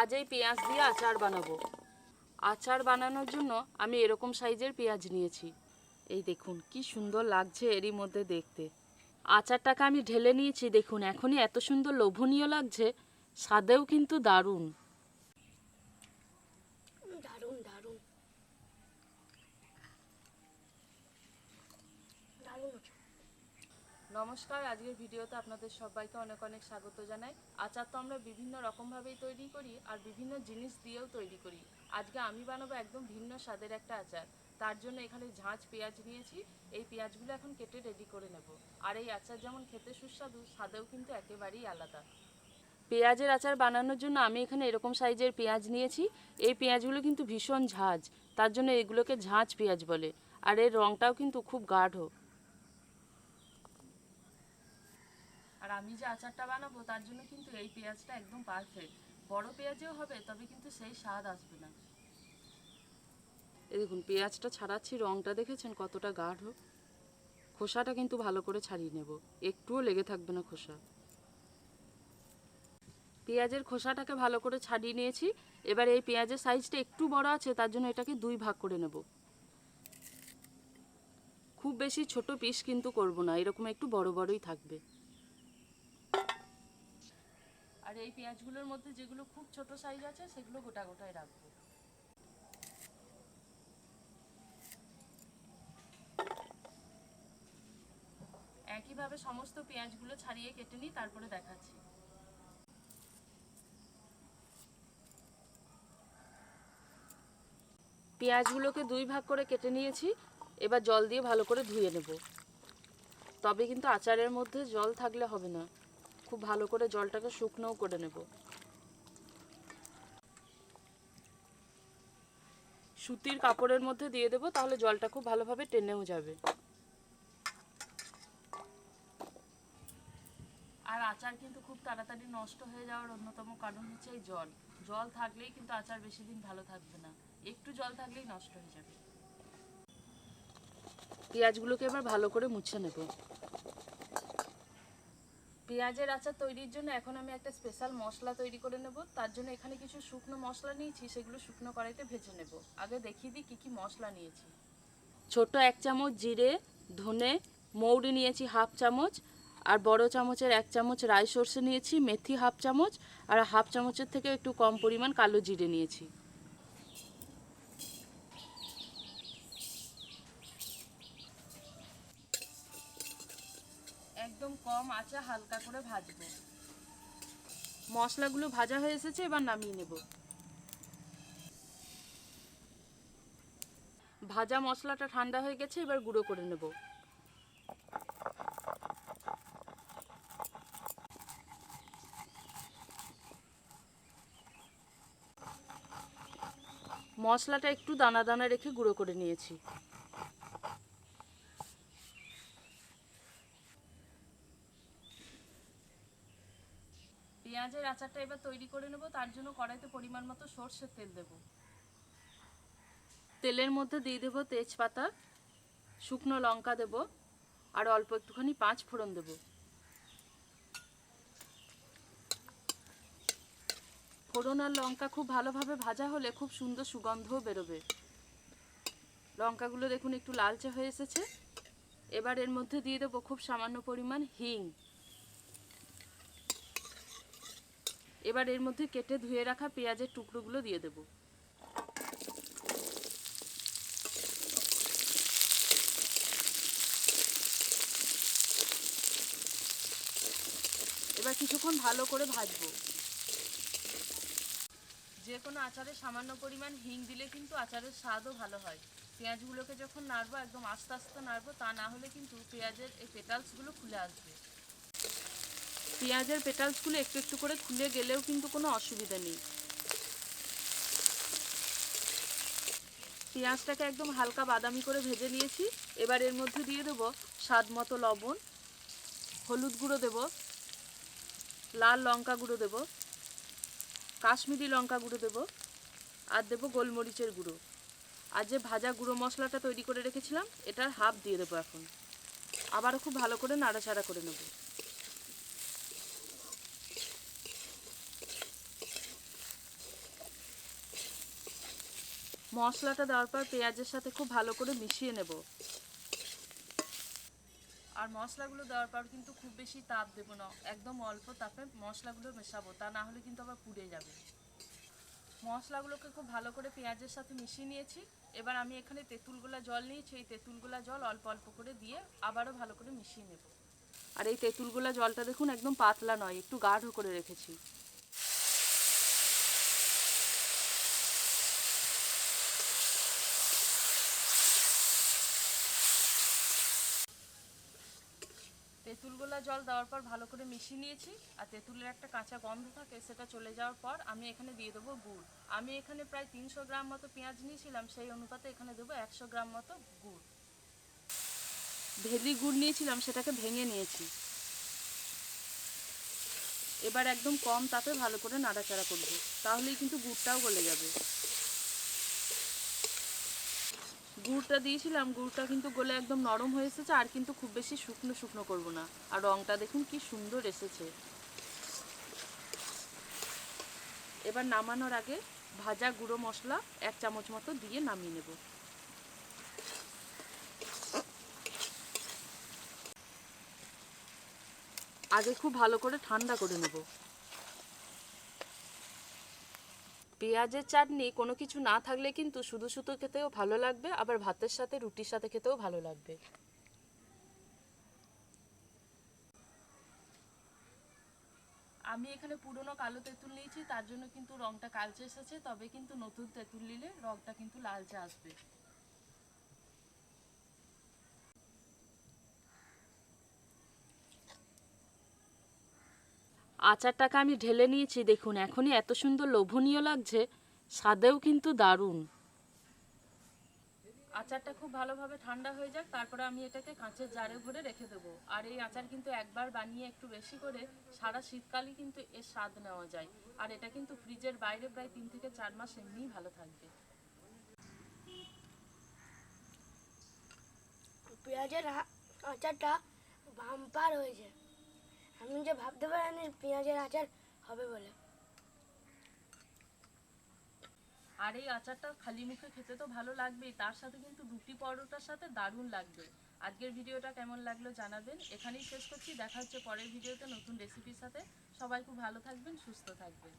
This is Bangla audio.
আজ এই পেঁয়াজ দিয়ে আচার বানাবো। আচার বানানোর জন্য আমি এরকম সাইজের পেঁয়াজ নিয়েছি। এই দেখুন, কি সুন্দর লাগছে এরই মধ্যে দেখতে। আচারটাকে আমি ঢেলে নিয়েছি, দেখুন, এখনই এত সুন্দর লোভনীয় লাগছে, স্বাদেও কিন্তু দারুণ দারুণ দারুণ দারুণ আছে। নমস্কার, আজকের ভিডিওতে আপনাদের সবাইকে অনেক অনেক স্বাগত জানাই। আচার তো আমরা বিভিন্ন রকমভাবেই তৈরি করি আর বিভিন্ন জিনিস দিয়েও তৈরি করি। আজকে আমি বানাবো একদম ভিন্ন স্বাদের একটা আচার। তার জন্য এখানে ঝাঁঝ পেঁয়াজ নিয়েছি। এই পেঁয়াজগুলো এখন কেটে রেডি করে নেব। আর এই আচার যেমন খেতে সুস্বাদু, স্বাদেও কিন্তু একেবারেই আলাদা। পেঁয়াজের আচার বানানোর জন্য আমি এখানে এরকম সাইজের পেঁয়াজ নিয়েছি। এই পেঁয়াজগুলো কিন্তু ভীষণ ঝাঁঝ তার জন্য এগুলোকে ঝাঁঝ পেঁয়াজ বলে। আর এর রঙটাও কিন্তু খুব গাঢ়। আর আমি যে আচারটা বানাবো, তার জন্য কিন্তু এই পেঁয়াজটা একদম পারফেক্ট বড় পেঁয়াজেও হবে, তবে কিন্তু সেই স্বাদ আসবে না। এই দেখুন, পেঁয়াজটা ছাড়াচ্ছি, রংটা দেখেছেন কতটা গাঢ়? খোসাটা কিন্তু ভালো করে ছাড়িয়ে নেব। একটুও লেগে থাকবে না খোসা। পেঁয়াজের খোসাটাকে ভালো করে ছাড়িয়ে নিয়েছি। এবার এই পেঁয়াজের সাইজটা একটু বড় আছে, তার জন্য এটাকে দুই ভাগ করে নেব। খুব বেশি ছোট পিস কিন্তু করব না, এরকম একটু বড় বড়ই থাকবে আর এই পেঁয়াজগুলোর মধ্যে যেগুলো খুব ছোট সাইজ আছে, সেগুলো গোটা গোটায় রাখব। একইভাবে সমস্ত পেঁয়াজগুলো ছাড়িয়ে কেটে নিই, তারপরে দেখাচ্ছি। পেঁয়াজগুলোকে দুই ভাগ করে কেটে নিয়েছি, এবার জল দিয়ে ভালো করে ধুয়ে নেব। তবে কিন্তু আচারের মধ্যে জল থাকলে হবে না। খুব ভালো করে জলটাকে শুকনোও করে নেব। সুতির কাপড়ের মধ্যে দিয়ে দেবো তাহলে জলটা খুব ভালোভাবে টেনেও যাবে। আর আচার কিন্তু খুব তাড়াতাড়ি নষ্ট হয়ে যাওয়ার অন্যতম কারণ হচ্ছে এই জল। জল থাকলেই কিন্তু আচার বেশি দিন ভালো থাকবে না। একটু জল থাকলেই নষ্ট হয়ে যাবে। পেঁয়াজগুলোকে এবার ভালো করে মুছে নেব। পেঁয়াজের আচার তৈরির জন্য এখন আমি একটা স্পেশাল মশলা তৈরি করে নেব। তার জন্য এখানে কিছু শুকনো মশলা নিয়েছি, সেগুলো শুকনো কড়াইতে ভেজে নেব। আগে দেখিয়ে দিই কী কী মশলা নিয়েছি। ছোট এক চামচ জিরে, ধনে, মৌরি নিয়েছি হাফ চামচ, আর বড় চামচের এক চামচ রাই সর্ষে নিয়েছি, মেথি হাফ চামচ, আর হাফ চামচের থেকে একটু কম পরিমাণ কালো জিরে নিয়েছি। একদম কম আঁচে হালকা করে ভাজবো। মশলাগুলো ভাজা হয়ে এসেছে, এবার নামিয়ে নেব। ভাজা মশলাটা ঠান্ডা হয়ে গেছে, এবার গুঁড়ো করে নেব। মশলাটা একটু দানা দানা রেখে গুঁড়ো করে নিয়েছি। পেঁয়াজের আচারটা এবার তৈরি করে নেব, তার জন্য কড়াইতে পরিমাণ মতো সর্ষের তেল দেব। তেলের মধ্যে দিয়ে দেবো তেজপাতা, শুকনো লঙ্কা দেব, আর অল্প একটুখানি পাঁচ ফোড়ন দেব। ফোড়ন আর লঙ্কা খুব ভালোভাবে ভাজা হলে খুব সুন্দর সুগন্ধও বেরোবে। লঙ্কাগুলো দেখুন একটু লালচে হয়ে এসেছে। এবার এর মধ্যে দিয়ে দেবো খুব সামান্য পরিমাণ হিং। এবার এর মধ্যে কেটে ধুয়ে রাখা পেঁয়াজের টুকরোগুলো দিয়ে দেব। এবার কিছুক্ষণ ভালো করে ভাজবো। যে কোনো আচারে সামান্য পরিমাণ হিং দিলে কিন্তু আচারের স্বাদও ভালো হয়। পেঁয়াজগুলোকে যখন নাড়বো, একদম আস্তে আস্তে নাড়বো, তা না হলে কিন্তু পেঁয়াজের এই পেটালসগুলো খুলে আসবে। পেঁয়াজের পেটালসগুলো একটু একটু করে খুলে গেলেও কিন্তু কোনো অসুবিধা নেই। পেঁয়াজটাকে একদম হালকা বাদামি করে ভেজে নিয়েছি। এবার এর মধ্যে দিয়ে দেবো স্বাদ মতো লবণ, হলুদ গুঁড়ো দেব, লাল লঙ্কা গুঁড়ো দেব, কাশ্মীরি লঙ্কা গুঁড়ো দেব, আর দেবো গোলমরিচের গুঁড়ো। আর যে ভাজা গুঁড়ো মশলাটা তৈরি করে রেখেছিলাম, এটার হাফ দিয়ে দেবো এখন। আবারও খুব ভালো করে নাড়াচাড়া করে নেব। মশলাটা দেওয়ার পর পেঁয়াজের সাথে খুব ভালো করে মিশিয়ে নেব। আর মশলাগুলো দেওয়ার পর কিন্তু খুব বেশি তাপ দেবো না। একদম অল্প তাপে মশলাগুলো মেশাবো, তা না হলে কিন্তু আবার পুড়ে যাবে। মশলাগুলোকে খুব ভালো করে পেঁয়াজের সাথে মিশিয়ে নিয়েছি। এবার আমি এখানে তেঁতুলগুলা জল নিয়েছি। এই তেঁতুলগুলা জল অল্প অল্প করে দিয়ে আবারও ভালো করে মিশিয়ে নেব। আর এই তেঁতুলগুলা জলটা দেখুন একদম পাতলা নয়, একটু গাঢ় করে রেখেছি। তেঁতুলগুলা জল দেওয়ার পর ভালো করে মিশিয়ে নিয়েছি, আর তেঁতুলের একটা কাঁচা গন্ধ থাকে সেটা চলে যাওয়ার পর আমি এখানে দিয়ে দেবো গুড়। আমি এখানে প্রায় তিনশো গ্রাম মতো পেঁয়াজ নিয়েছিলাম, সেই অনুপাতে এখানে দেবো একশো গ্রাম মতো গুড়। ভেলি গুড় নিয়েছিলাম, সেটাকে ভেঙে নিয়েছি। এবার একদম কম তাপে ভালো করে নাড়াচাড়া করব, তাহলেই কিন্তু গুড়টাও গলে যাবে। গুড়টা দিয়েছিলাম, গুড়টা কিন্তু গলে একদম নরম হয়ে এসেছে, আর কিন্তু খুব বেশি শুকনো শুকনো করব না। আর রংটা দেখুন কি সুন্দর এসেছে। এবার নামানোর আগে ভাজা গুঁড়ো মশলা এক চামচ মতো দিয়ে নামিয়ে নেব। আগে খুব ভালো করে ঠান্ডা করে নেব। পেঁয়াজের চাটনি কোনো কিছু না থাকলে কিন্তু শুধু শুধু খেতেও ভালো লাগবে, আবার ভাতের সাথে, রুটির সাথে খেতেও ভালো লাগবে। আমি এখানে পুরনো কালো তেঁতুল নিয়েছি, তার জন্য কিন্তু রংটা কালচে এসেছে, তবে কিন্তু নতুন তেঁতুল নিলে রংটা কিন্তু লালচে আসবে। আচারটাকে আমি ঢেলে নিয়েছি দেখুন এখনই এত সুন্দর লোভনীয় লাগছে স্বাদেও কিন্তু দারুণ। আচারটা খুব ভালোভাবে ঠান্ডা হয়ে যাক তারপরে আমি এটাকে কাঁচের জারে ভরে রেখে দেবো। আর এই আচার কিন্তু একবার বানিয়ে একটু বেশি করে সারা শীতকালই কিন্তু এর স্বাদ নেওয়া যায়। আর এটা কিন্তু ফ্রিজের বাইরে প্রায় তিন থেকে চার মাস এমনিই ভালো থাকবে। পেঁয়াজের আচারটা বাম্পার হয়েছে। আমি যে ভাবতে পারিনি পেঁয়াজের আচার হবে বলে। আর এই আচারটা খালি মুখে খেতে তো ভালো লাগবেই তার সাথে কিন্তু রুটি পরোটার সাথে দারুণ লাগবে। আজকের ভিডিওটা কেমন লাগল জানাবেন। এখানেই শেষ করছি, দেখা হচ্ছে পরের ভিডিওতে নতুন রেসিপির সাথে। সবাই খুব ভালো থাকবেন, সুস্থ থাকবেন।